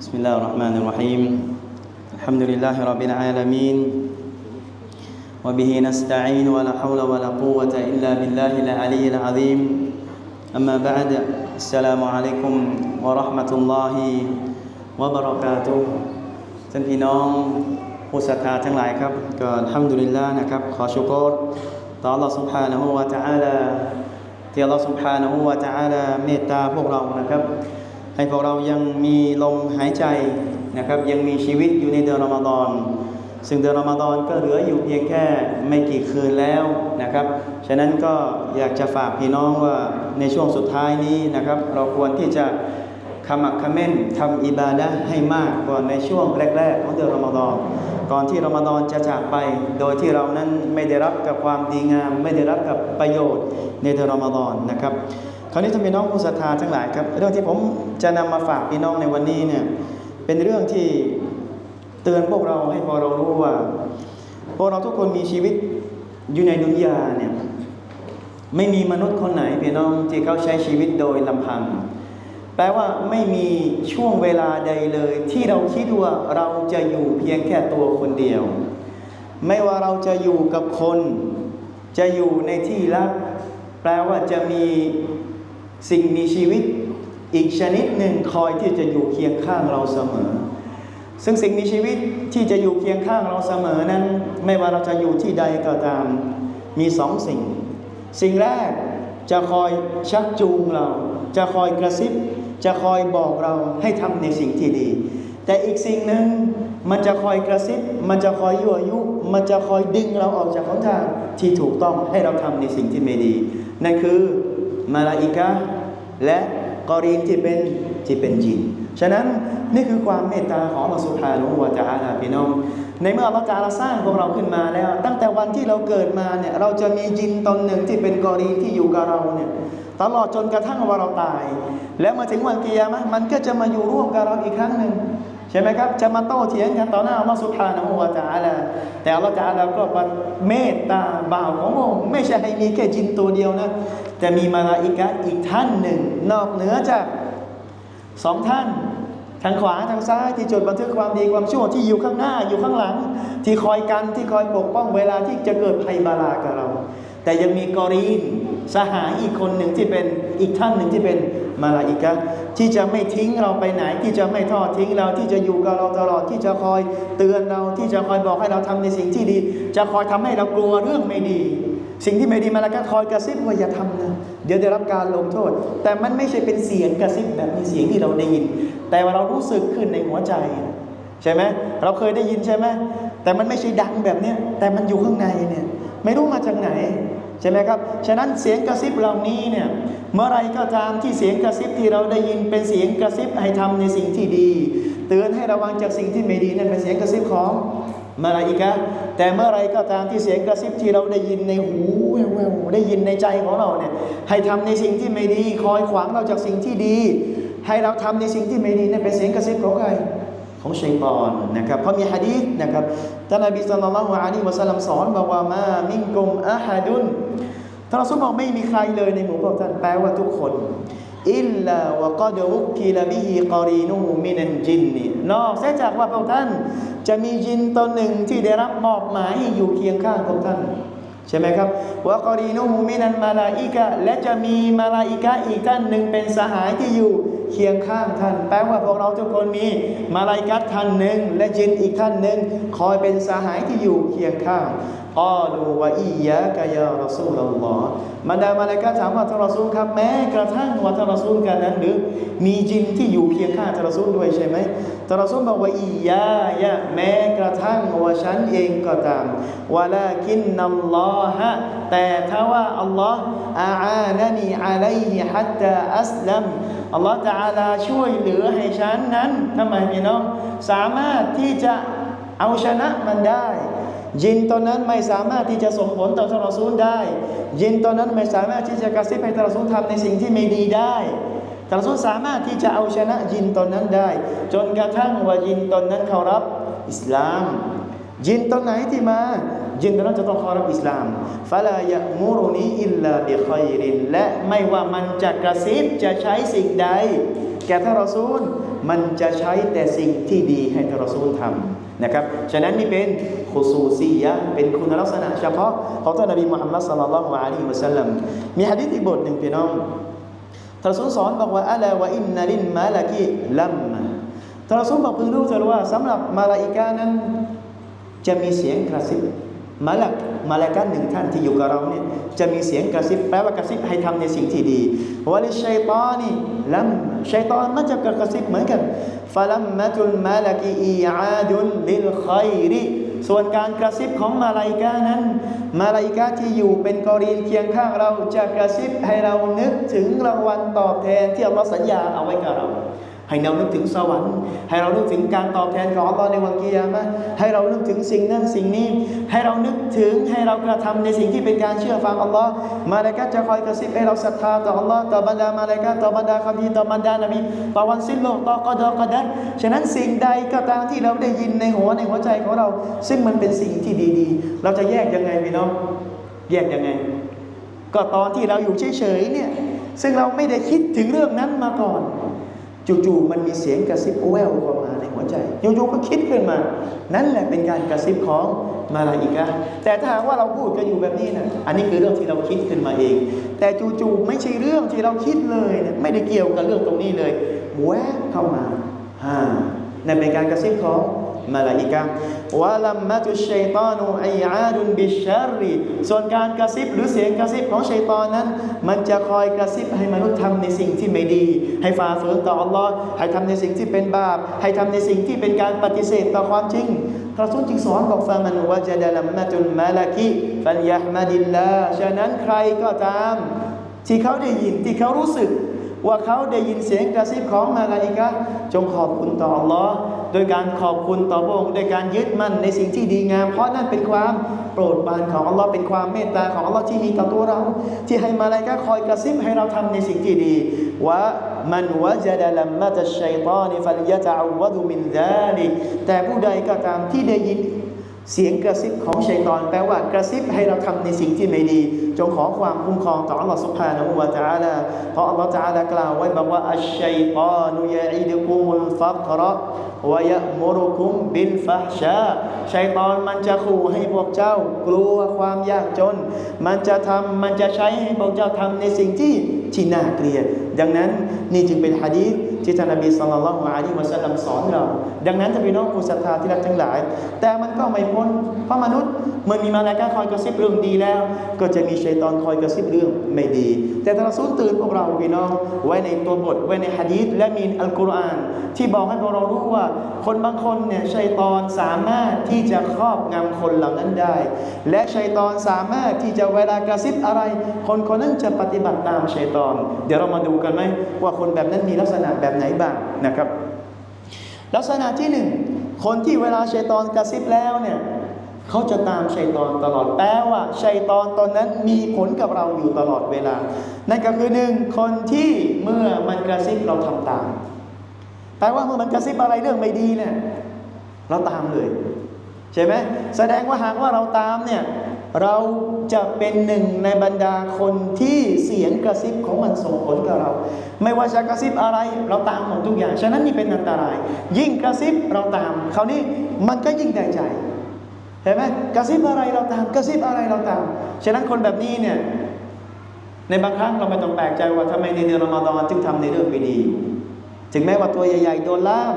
بسم الله الرحمن الرحيم الحمد لله رب العالمين وبه نستعين ولا حول ولا قوة إلا بالله العلي العظيم أما بعد السلام عليكم ورحمة الله وبركاته ท่านพี่น้องผู้ศรัทธาทั้งหลายครับก็อัลฮัมดุลิลลาห์นะครับขอชุกรต่อ Allah سبحانه และ تعالى ที่ Allah سبحانه และ تعالى เมตตาพวกเรานะครับ ให้พวกเรายังมีลมหายใจนะครับยังมีชีวิตอยู่ในเดือนรอมฎอนซึ่งเดือนรอมฎอนก็เหลืออยู่เพียงแค่ไม่กี่คืนแล้วนะครับ ฉะนั้นก็อยากจะฝากพี่น้องว่าในช่วงสุดท้ายนี้นะครับ เราควรที่จะขมักขม้นทำอิบาดะให้มากกว่าในช่วงแรก ๆ ของเดือนรอมฎอนก่อนที่รอมฎอนจะจากไป โดยที่เรานั้นไม่ได้รับกับความดีงาม ไม่ได้รับกับประโยชน์ในเดือนรอมฎอนนะครับ คราวนี้ท่านพี่น้องผู้ศรัทธาทั้งหลายครับ เรื่องที่ผมจะนำมาฝากพี่น้องในวันนี้เนี่ยเป็นเรื่องที่เตือนพวกเราให้พอเรารู้ว่าพวกเราทุกคนมีชีวิตอยู่ในดุนยาเนี่ยไม่มีมนุษย์คนไหนพี่น้องที่เขาใช้ชีวิตโดยลำพัง แปลว่าไม่มีช่วงเวลาใดเลย ที่เราคิดว่าเราจะอยู่เพียงแค่ตัวคนเดียว ไม่ว่าเราจะอยู่กับคน จะอยู่ในที่ลับแปลว่าจะมี สิ่งมีชีวิตอีกชนิดหนึ่งคอยที่จะอยู่เคียงข้างเราเสมอ ซึ่งสิ่งมีชีวิตที่จะอยู่เคียงข้างเราเสมอนั้น ไม่ว่าเราจะอยู่ที่ใดก็ตามมีสองสิ่ง สิ่งแรกจะคอยชักจูงเรา จะคอยกระซิบ จะคอยบอกเราให้ทำในสิ่งที่ดี แต่อีกสิ่งหนึ่งมันจะคอยกระซิบ มันจะคอยยั่วยุ มันจะคอยดึงเราออกจากหนทางที่ถูกต้องให้เราทำในสิ่งที่ไม่ดี นั่นคือ มาลาอิกะและกอรีนที่เป็นที่เป็นจิน ฉะนั้นนี่คือความเมตตาของอัลลอฮฺสุบฮานุวะตะอาลาพี่น้อง ในเมื่ออัลลอฮฺตะอาลาสร้างพวกเราขึ้นมาแล้ว ตั้งแต่วันที่เราเกิดมาเนี่ยเราจะมีจินตนหนึ่งที่เป็นกอรีนที่อยู่กับเราเนี่ยตลอดจนกระทั่งว่าเราตาย แล้วมาถึงวันกิยามะห์มันก็จะมาอยู่ร่วมกับเราอีกครั้งหนึ่ง ใช่ไหมครับ จะมาโต้เถียงกันต่อหน้าอัลลอฮฺสุบฮานะฮูวะตะอาลาแต่อัลลอฮฺตาลาก็เมตตาบ่าวของพระองค์ไม่ใช่ให้มีแค่จินตัวเดียวนะ แต่มีมาลาอิกะอีกท่านหนึ่ง นอกเหนือจากสองท่าน ทางขวาทางซ้ายที่จดบันทึกความดีความชั่วที่อยู่ข้างหน้าอยู่ข้างหลัง ที่คอยกันที่คอยปกป้องเวลาที่จะเกิดภัยบาลากับเรา แต่ยังมีกอรีนสหายอีกคนหนึ่งที่เป็นอีกท่านหนึ่งที่เป็น มาลาอิกะที่จะไม่ทิ้งเราไปไหน ที่จะไม่ทอดทิ้งเราที่จะอยู่กับเราตลอดที่จะคอยเตือนเราที่จะคอยบอกให้เราทำในสิ่งที่ดี จะคอยทำให้เรากลัวเรื่องไม่ดี สิ่งที่ไม่ดีมาล้วก็คอยกระซิบว่าอย่าทำนะเดี๋ยวได้รับการลงโทษ แต่มันไม่ใช่เป็นเสียงกระซิบแบบมีเสียงที่เราได้ยิน แต่ว่าเรารู้สึกขึ้นในหัวใจใช่ไหมเราเคยได้ยินใช่ไหมแต่มันไม่ใช่ดังแบบเนี้ยแต่มันอยู่ข้างในเนี่ยไม่รู้มาจากไหน ใช่ไหมครับ ฉะนั้นเสียงกระซิบเหล่านี้เนี่ย เมื่อไรก็ตามที่เสียงกระซิบที่เราได้ยินเป็นเสียงกระซิบให้ทำในสิ่งที่ดี เตือนให้ระวังจากสิ่งที่ไม่ดีนั่นเป็นเสียงกระซิบของมาลาอิกะแต่เมื่อไรก็ตามที่เสียงกระซิบที่เราได้ยินในหูแววได้ยินในใจของเราเนี่ยให้ทำในสิ่งที่ไม่ดี คอยขวางเราจากสิ่งที่ดี ให้เราทำในสิ่งที่ไม่ดีนั่นเป็นเสียงกระซิบของใคร ของชัยตอนนะครับเพราะมีฮะดีษนะครับท่านนบีศ็อลลัลลอฮุอะลัยฮิวะซัลลัมสอนบอกว่ามามินกุมอะฮัดุนท่านรอซูลบอกไม่มีใครเลยในหมู่พวกท่านแปลว่าทุกคนอิลลาวะกอดวุกิลบิฮิกอรีนูมินันจินนีนอกเสียจากว่าพวกท่าน จะมีจินตนหนึ่งที่ได้รับมอบหมายให้อยู่เคียงข้างพวกท่านใช่ไหมครับวะกอรีนูมินันมาลาอิกะและจะมีมาลาอิกะอีกท่านหนึ่งเป็นสหายที่อยู่ เคียงข้างท่าน แปลว่าพวกเราทุกคนมีมาลาอิกัตท่านหนึ่งและจินอีกท่านหนึ่งคอยเป็นสหายที่อยู่เคียงข้างกอลูวะอียะกะยารอซูลลอฮ์บรรดามาลาอิกัตถามว่าท่านรอซูลครับแม้กระทั่งว่าท่านรอซูลกันนั้นหรือมีจินที่อยู่เคียงข้างท่านรอซูลด้วยใช่ไหมท่านรอซูลบอกว่าอียายะแม้กระทั่งว่าฉันเองก็ตามวะลากินนัลลอฮะแต่ถ้าว่าอัลลอฮ์อาอานะนีอะลัยฮิฮัตตาอัสลัม อัลลอฮฺตะอาลาช่วยเหลือให้ฉันนั้นทำไมพี่น้อง สามารถที่จะเอาชนะมันได้ ยินตอนนั้นไม่สามารถที่จะส่งผลต่อท่ารอซูลได้ ยินตอนนั้นไม่สามารถที่จะกระซิบให้ท่ารอซูลทำในสิ่งที่ไม่ดีได้ท่ารอซูลสามารถที่จะเอาชนะยินตอนนั้นได้ จนกระทั่งว่ายินตอนนั้นเขารับอิสลาม ยินตอนไหนที่มา ยินตอนนั้นจะต้องเข้ารับอิสลามฟาลายะมูรุนีอิลลาบิคอยรินและไม่ว่ามันจะกระซิบจะใช้สิ่งใด แก่ท่านรอซูล มันจะใช้แต่สิ่งที่ดีให้ท่านรอซูลทำนะครับ ฉะนั้นนี่เป็นคุซูซียะเป็นคุณลักษณะเฉพาะของท่านนบีมุฮัมมัดศ็อลลัลลอฮุอะลัยฮิวะสัลลัมมีหะดีษอีกบทหนึ่งพี่น้องท่านรอซูลสอนบอกว่าอะลาวะอินนัลินมาลากิลัมท่านรอซูลบอกเพึงรู้เถิดว่าสำหรับมาลาอิกานั้นจะมีเสียงกระซิบ มาลักมาลากัหนึ่งท่านที่อยู่กับเราเนี่ยจะมีเสียงกระซิบแปลว่ากระซิบให้ทำในสิ่งที่ดีวะลิชัยตอนี่ลัมชัยตอนมันจะกระซิบเหมือนกันฟะลัมมะตุลมาลากีอีอาดุลลิลคัยริส่วนการกระซิบของมาลาอิกานั้น มาลาอิกาที่อยู่เป็นกอรีนเคียงข้างเราจะกระซิบให้เรานึกถึงรางวัลตอบแทนที่อัลลอฮ์สัญญาเอาไว้กับเรา ให้เรานึกถึงสวรรค์ ให้เรานึกถึงการตอบแทนของอัลลอฮ์ในวันกิยามะให้เรานึกถึงสิ่งนั้นสิ่งนี้ ให้เรานึกถึงให้เรากระทำในสิ่งที่เป็นการเชื่อฟังอัลลอฮ์มาเลาอิกะจะคอยกระซิบให้เราศรัทธาต่ออัลลอฮ์ต่อบรรดามาเลาอิกะต่อบรรดาคัมภีต่อบรรดานบีต่อวันสิ้นโลกต่อกอดอกอดัรฉะนั้นสิ่งใดก็ตามที่เราได้ยินในหัวในหัวใจของเรา ซึ่งมันเป็นสิ่งที่ดีๆ เราจะแยกยังไงพี่น้องแยกยังไง ก็ตอนที่เราอยู่เฉยๆเนี่ยซึ่งเราไม่ได้คิดถึงเรื่องนั้นมาก่อน จู่ๆมันมีเสียงกระซิบแววเข้ามาในหัวใจอยู่ๆก็คิดขึ้นมา นั่นแหละเป็นการกระซิบของมาลาอิกะแต่ถ้าหากว่าเราพูดกันอยู่แบบนี้นะอันนี้คือเรื่องที่เราคิดขึ้นมาเอง แต่จู่ๆไม่ใช่เรื่องที่เราคิดเลยนะไม่ได้เกี่ยวกับเรื่องตรงนี้เลยแวบเข้ามาฮ่านั่นเป็นการกระซิบของ มาลาอิกะวะลัมมะตุชัยตานุอิอาดุนบิชชัรริส่วนการกระซิบหรือเสียงกระซิบของชัยตอนนั้น มันจะคอยกระซิบให้มนุษย์ทำในสิ่งที่ไม่ดี ให้ฝ่าฝืนต่ออัลลอฮ์ให้ทำในสิ่งที่เป็นบาป ให้ทำในสิ่งที่เป็นการปฏิเสธต่อความจริงพระสุนจึงสอนบอกฟามันวะจดะลัมมะตุลมาลากิฟัลยะฮ์มาดิลลาฉะนั้นใครก็ตาม ที่เขาได้ยินที่เขารู้สึก ว่าเขาได้ยินเสียงกระซิบของมาลาอิกะจงขอบคุณต่ออัลลอฮ์ โดยการขอบคุณต่อพระองค์โดยการยึดมั่นในสิ่งที่ดีงาม เพราะนั่นเป็นความโปรดปรานของอัลลอฮ์เป็นความเมตตาของอัลลอฮ์ที่มีต่อตัวเรา ที่ให้มาลาอิกะห์คอยกระซิบให้เราทำในสิ่งที่ดีว่ามันวะจดะลัมมะตัชชัยตานิฟัลยะตะอวะดุมินซาลิกแต่ผู้ใดก็ตามที่ได้ยิน เสียงกระซิบของชัยตอนแปลว่ากระซิบให้เราทำในสิ่งที่ไม่ดี จงขอความคุ้มครองต่ออัลลอฮฺสุบฮานะฮูวะตาลาเพราะอัลลอฮฺตะอาลากล่าวไว้บอกว่าอัชชัยตานุยะอิดุกุมุลฟักระวยะมุรุกุมบิลฟะชาชัยตอนมันจะขู่ให้พวกเจ้า กลัวความยากจน มันจะทำมันจะใช้ให้พวกเจ้าทำในสิ่งที่ที่น่าเกลียด ดังนั้นนี่จึงเป็นฮะดีษ ที่ท่านนบีสุลลัลลอฮุอะลัยฮิวะซัลลัมสอนเรา ดังนั้นท่านพี่น้องผู้ศรัทธาที่รักทั้งหลาย แต่มันก็ไม่พ้นเพราะมนุษย์เมื่อมีมาลาอิกะคอยกระซิบเรื่องดีแล้ว ก็จะมีชัยตอนคอยกระซิบเรื่องไม่ดี แต่ท่านรอซูลเตือนพวกเราพี่น้อง ไว้ในตัวบทไว้ในฮะดีษและมีอัลกุรอาน ที่บอกให้พวกเรารู้ว่า คนบางคนเนี่ยชัยตอนสามารถที่จะครอบงำคนเหล่านั้นได้ และชัยตอนสามารถที่จะเวลากระซิบอะไร คนคนนั้นจะปฏิบัติตามชัยตอน เดี๋ยวเรามาดูกันไหมว่าคนแบบนั้นมีลักษณะแบบไหนบ้างนะครับ ลักษณะที่หนึ่งคนที่เวลาชัยตอนกระซิบแล้วเนี่ย เขาจะตามชัยตอนตลอดแปลว่าชัยตอนตอนนั้นมีผลกับเราอยู่ตลอดเวลา นั่นก็คือหนึ่งคนที่เมื่อมันกระซิบเราทำตาม แปลว่าเมื่อมันกระซิบอะไรเรื่องไม่ดีเนี่ยเราตามเลยใช่ไหมแสดงว่าหากว่าเราตามเนี่ยเราจะเป็นหนึ่งในบรรดาคนที่เสียงกระซิบของมันส่งผลกับเรา ไม่ว่าจะกระซิบอะไรเราตามหมดทุกอย่าง ฉะนั้นนี่เป็นอันตราย ยิ่งกระซิบเราตาม คราวนี้มันก็ยิ่งได้ใจ ห็นไหมกระซิบอะไรเราตามกระซิบอะไรเราตามฉะนั้นคนแบบนี้เนี่ยในบางครั้งเราไม่ต้องแปลกใจว่าทำไมในเดือนรอมฎอนถึงทำในเรื่องไม่ดี ถึงแม้ว่าตัวใหญ่ ๆ โดนล่าม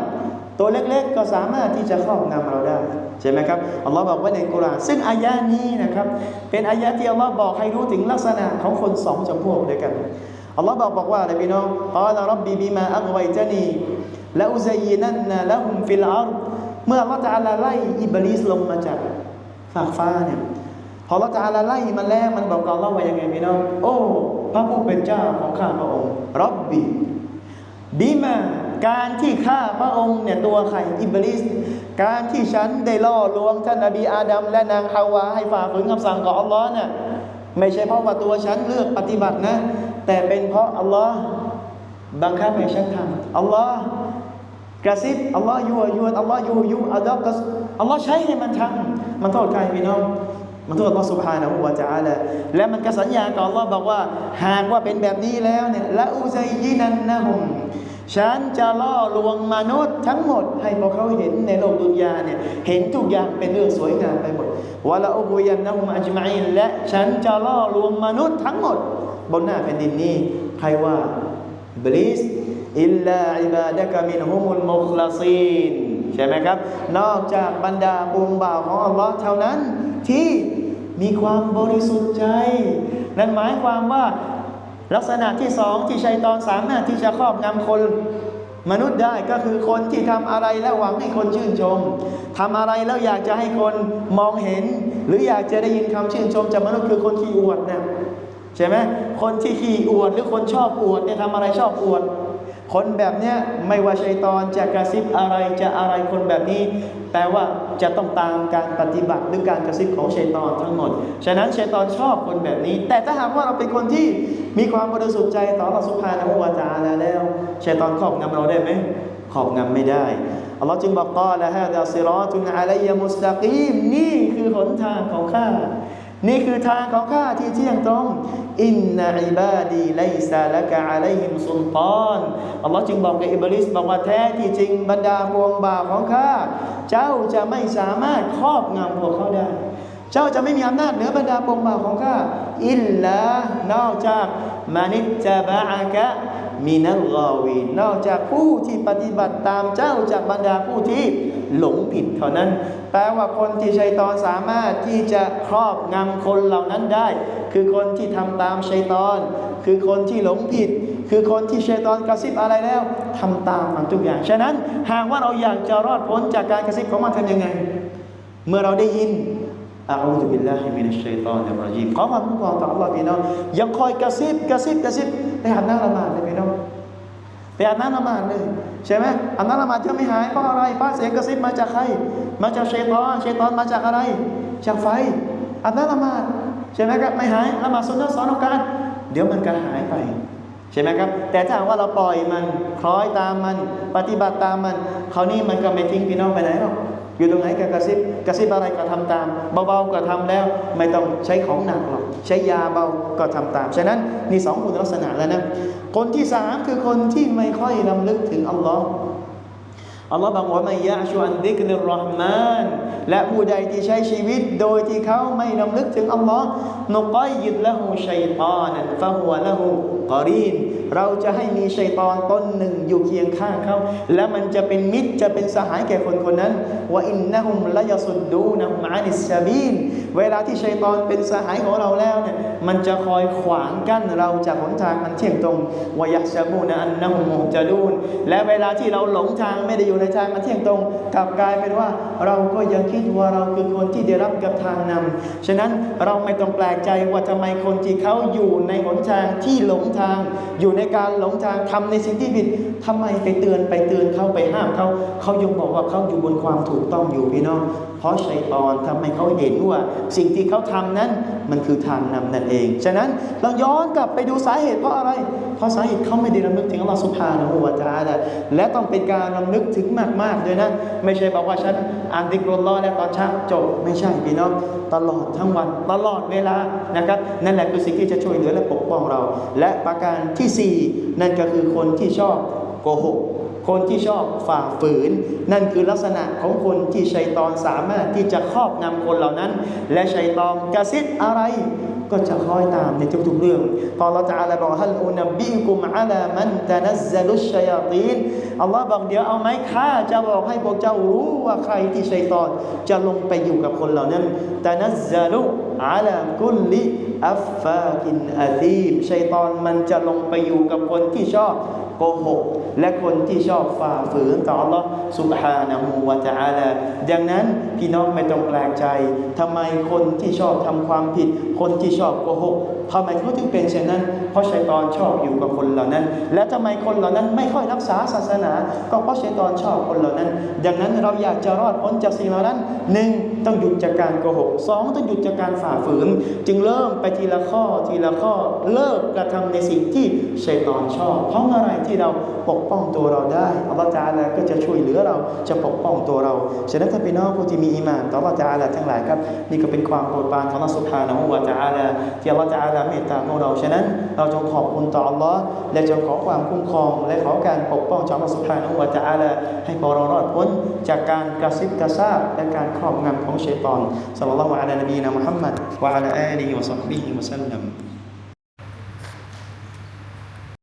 ตัวเล็กๆ ก็สามารถที่จะครอบงำเราได้ ใช่ไหมครับอัลลอฮ์บอกไว้ในกุรานซึ่งอายะนี้นะครับ เป็นอายะที่อัลลอฮ์บอกให้รู้ถึงลักษณะของคนสองจำพวกด้วยกันอัลลอฮ์บอกบอกว่าอะไรพี่น้องกาลรับบีบีมาอักไวจานีและอุซัยนันนะละหุมฟิลอาร์เมื่ออัลลอฮ์จะอาลไล่อิบลิสลงมาจาก ฟากฟ้าเนี่ยพอเราจะอาลาไล่มันแล้วมันบอกกับอัลลอฮ์ว่ายังไงพี่น้องโอ้พระผู้เป็นเจ้าของข้าพระองค์รับบีบิมาการที่ฆ่าพระองค์เนี่ยตัวใครอิบลิส การที่ฉันได้ล่อลวงท่านนบีอาดัมและนางฮาวาให้ฝ่าฝืนคำสั่งของอัลลอฮ์เนี่ยไม่ใช่เพราะว่าตัวฉันเลือกปฏิบัตินะ แต่เป็นเพราะอัลลอฮ์บังคับให้ฉันทำอัลลอฮ์กระซิบอัลลอฮ์ยูยวนอัลลอฮ์ยูยูอัลลอฮ์ อัลลอฮ์ใช้ให้มันทำมันโทษใครพี่น้อง มันโทษอัลลอฮ์สุบฮานะฮูวาจาละและมันก็สัญญากับอัลลอฮ์บอกว่า หากว่าเป็นแบบนี้แล้วเนี่ยละอุซัยยินันนะฮุมฉันจะล่อลวงมนุษย์ทั้งหมด ให้พวกเขาเห็นในโลกดุนยาเนี่ยเห็นทุกอย่างเป็นเรื่องสวยงามไปหมดวะละอุบุยันนะฮุมอัจมาอินและฉันจะล่อลวงมนุษย์ทั้งหมด บนหน้าแผ่นดินนี้ใครว่าบลิสอิลลาอิบาดะกะมินฮุมุลมุคลาซีน ใช่ไหมครับ นอกจากบรรดาปวงบ่าวของอัลลอฮ์เท่านั้นที่มีความบริสุทธิ์ใจ นั่นหมายความว่าลักษณะที่สองที่ชัยตอนสามารถที่จะครอบงำคนมนุษย์ได้ก็คือคนที่ทำอะไรแล้วหวังให้คนชื่นชมทำอะไรแล้วอยากจะให้คนมองเห็น หรืออยากจะได้ยินคำชื่นชมจากมนุษย์คือคนขี้อวดนะใช่ไหมคนที่ขี้อวดหรือคนชอบอวดเนี่ยทำอะไรชอบอวด คนแบบเนี้ยไม่ว่าชัยตอนจะกระซิบอะไรจะอะไรคนแบบนี้ แปลว่าจะต้องตามการปฏิบัติหรือการกระซิบของชัยตอนทั้งหมด ฉะนั้นชัยตอนชอบคนแบบนี้ แต่ถ้าหากว่าเราเป็นคนที่มีความบริสุทธิ์ใจต่อเราสุภาพนะวาจาแล้วชัยตอนครอบงำเราได้ไหมครอบงำไม่ได้อัลลอฮ์จึงบอกกอละฮะดาซิรอตุนอะลัยยมุสตะกีมนี่คือหนทางของข้า นี่คือทางของข้าที่เที่ยงตรงอินนาอิบาดีไลซาละกะอะลัยฮิมซุลตอนอัลลอฮ์จึงบอกกับอิบลิสบอกว่าแท้ที่จริงบรรดาพวงบ่าวของข้า เจ้าจะไม่สามารถครอบงำพวกเขาได้ เจ้าจะไม่มีอำนาจเหนือบรรดาพวงบ่าวของข้าอิลลานอกจากมานิจบะอะกะมินัลกอวีนนอกจากผู้ที่ปฏิบัติตามเจ้าจากบรรดาผู้ที่หลงผิดเท่านั้น แปลว่าคนที่ชัยตอนสามารถที่จะครอบงำคนเหล่านั้นได้ คือคนที่ทำตามชัยตอน คือคนที่หลงผิด คือคนที่ชัยตอนกระซิบอะไรแล้วทำตามมันทุกอย่าง ฉะนั้นหากว่าเราอยากจะรอดพ้นจากการกระซิบของมันทำยังไง เมื่อเราได้ยิน อาอูซุบิลลาฮิมินัชชัยฏอนิรเราะญีมขอความคุ้มครองต่ออัลลอฮ์พี่น้องยังคอยกระซิบกระซิบกระซิบไปหันหน้าละหมาดเลยพี่น้องไปหันหน้าละหมาดเลยใช่ไหมหันหน้าละหมาดจะไม่หายเพราะอะไรเพราะเสียงกระซิบมาจากใคร มาจากชัยฏอนชัยฏอนมาจากอะไร จากไฟหันหน้าละหมาดใช่ไหมครับไม่หายละหมาดสุนนะสอนองการเดี๋ยวมันก็หายไปใช่ไหมครับ แต่ถ้าหากว่าเราปล่อยมันคล้อยตามมัน ปฏิบัติตามมันคราวนี้มันก็ไม่ทิ้งพี่น้องไปไหนหรอก อยู่ตรงไหนก็กระซิบกระซิบอะไรก็ทำตาม เบาๆก็ทำแล้ว ไม่ต้องใช้ของหนักหรอกใช้ยาเบาก็ทำตาม ฉะนั้นนี่สองคุณลักษณะแล้วนะคนที่สามคือคนที่ไม่ค่อยรำลึกถึงอัลลอฮ์อัลลอฮ์บอกว่าไม่ยะชูอันดิกนิรรห์มานและผู้ใดที่ใช้ชีวิตโดยที่เขาไม่รำลึกถึงอัลลอฮ์นุกอยยิดละหูชัยตานันฟะหัวละหูกอรีน เราจะให้มีชัยตอนต้นหนึ่งอยู่เคียงข้างเขาและมันจะเป็นมิตรจะเป็นสหายแก่คนคนนั้นว่าอินนะฮุมละยสุดดูนะมานิสซาบีนเวลาที่ชัยตอนเป็นสหายของเราแล้วเนี่ยมันจะคอยขวางกั้นเราจากหนทางมันเที่ยงตรงวายะซาบูนะอันนะฮุมมุจะดูนและเวลาที่เราหลงทางไม่ได้อยู่ในทางมันเที่ยงตรงกลับกลายเป็นว่าเราก็ยังคิดว่าเราคือคนที่ได้รับกับทางนำฉะนั้นเราไม่ต้องแปลกใจว่าทำไมคนที่เขาอยู่ในหนทางที่หลงทาง อยู่ในการหลงทางทำในสิ่งที่ผิดทำไมไปเตือนไปเตือนเขาไปห้ามเขาเขายังบอกว่าเขาอยู่บนความถูกต้องอยู่พี่น้อง เพราะชัยตอนทำให้เขาเห็นว่า สิ่งที่เขาทำนั้นมันคือทางนำนั่นเอง ฉะนั้นเราย้อนกลับไปดูสาเหตุเพราะอะไร เพราะสาเหตุเขาไม่ได้รำลึกถึงอัลลอฮฺสุบฮานะฮูวะตาลาและต้องเป็นการรำลึกถึงมากๆด้วยนะ ไม่ใช่บอกว่าฉันอ่านดิกรลลอแล้วตอนเช้าจบไม่ใช่พี่น้องตลอดทั้งวันตลอดเวลานะครับ นั่นแหละคือสิ่งที่จะช่วยเหลือและปกป้องเรา และประการที่สี่นั่นก็คือคนที่ชอบโกหก คนที่ชอบฝ่าฝืน นั่นคือลักษณะของคนที่ชัยตอนสามารถที่จะครอบงำคนเหล่านั้น และชัยตอนกระซิบอะไรก็จะคอยตามในทุกๆเรื่อง พอเราจะอาลาบอกฮัลอุนบิกุมอาลามันตะนัซลุชัยาตีนอัลลอฮ์บอกเดี๋ยวเอาไหมข้าจะบอกให้พวกเจ้ารู้ว่าใครที่ชัยตอนจะลงไปอยู่กับคนเหล่านั้นตะนัซลุอาลากุลลิ อัฟฟากินอาซีมชัยตอนมันจะลงไปอยู่กับคนที่ชอบโกหก และคนที่ชอบฝ่าฝืนต่อ Allah سبحانه และ تعالى ดังนั้นพี่น้องไม่ต้องแปลกใจทำไมคนที่ชอบทำความผิด คนที่ชอบโกหกทำไมเขาถึงเป็นเช่นนั้น เพราะชัยตอนชอบอยู่กับคนเหล่านั้น และทำไมคนเหล่านั้นไม่ค่อยรักษาศาสนา ก็เพราะชัยตอนชอบคนเหล่านั้น ดังนั้นเราอยากจะรอดพ้นจากสิ่งเหล่านั้นหนึ่งต้องหยุดจากการโกหกสองต้องหยุดจากการฝ่าฝืน จึงเริ่มไปทีละข้อทีละข้อเลิกกระทำในสิ่งที่ชัยตอนชอบ เพราะอะไร ที่เราปกป้องตัวเราได้อัลลอฮฺตะอาลาก็จะช่วยเหลือเราจะปกป้องตัวเราฉะนั้นท่านพี่น้องผู้ที่มีอีมานต่ออัลลอฮฺตะอาลาทั้งหลายครับ นี่ก็เป็นความโปรดปรานของอัลลอฮฺสุบฮานะฮูวะตะอาลาที่อัลลอฮฺตะอาลาเมตตาพวกเราฉะนั้นเราจงขอบคุณต่ออัลลอฮ์และจงขอความคุ้มครอง และขอการปกป้องจากอัลลอฮฺสุบฮานะฮูวะตะอาลาให้พวกเรารอดพ้นจากการกระซิบกระซาบและการครอบงำของชัยฏอนศ็อลลัลลอฮุอะลัยฮินบีนะมุฮัมมัดวะอะลาอาลีฮิวะศ็อ